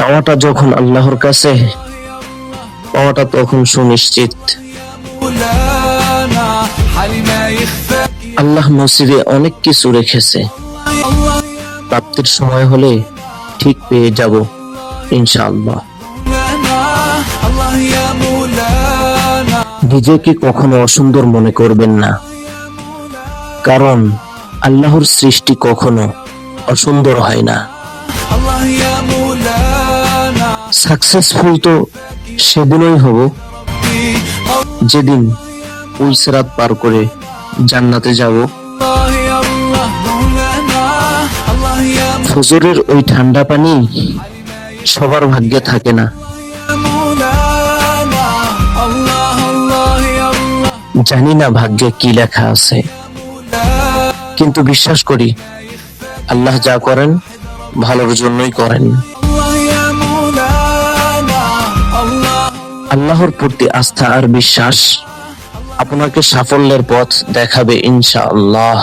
চাওয়াটা যখন আল্লাহর কাছে, পাওয়াটা তখন সুনিশ্চিত। আল্লাহ নসিবে অনেক কিছু রেখেছে। প্রাপ্তির সময় হলে ঠিক পেয়ে যাব, ইনশাআল্লাহ। নিজেকে কখনো অসুন্দর মনে করবেন না। কারণ আল্লাহর সৃষ্টি কখনো অসুন্দর হয় না। সাকসেসফুল তো সেদিনই হব। যেদিন ওই সেরাত পার করে জান্নাতে যাব। ফজরের ওই ঠান্ডা পানি সবার ভাগ্যে থাকে না। জানি না ভাগ্যে কি লেখা আছে। কিন্তু বিশ্বাস করি, আল্লাহ যা করেন ভালোর জন্যই করেন। আল্লাহর প্রতি আস্থা আর বিশ্বাস আপনাকে সাফল্যের পথ দেখাবে ইনশাআল্লাহ।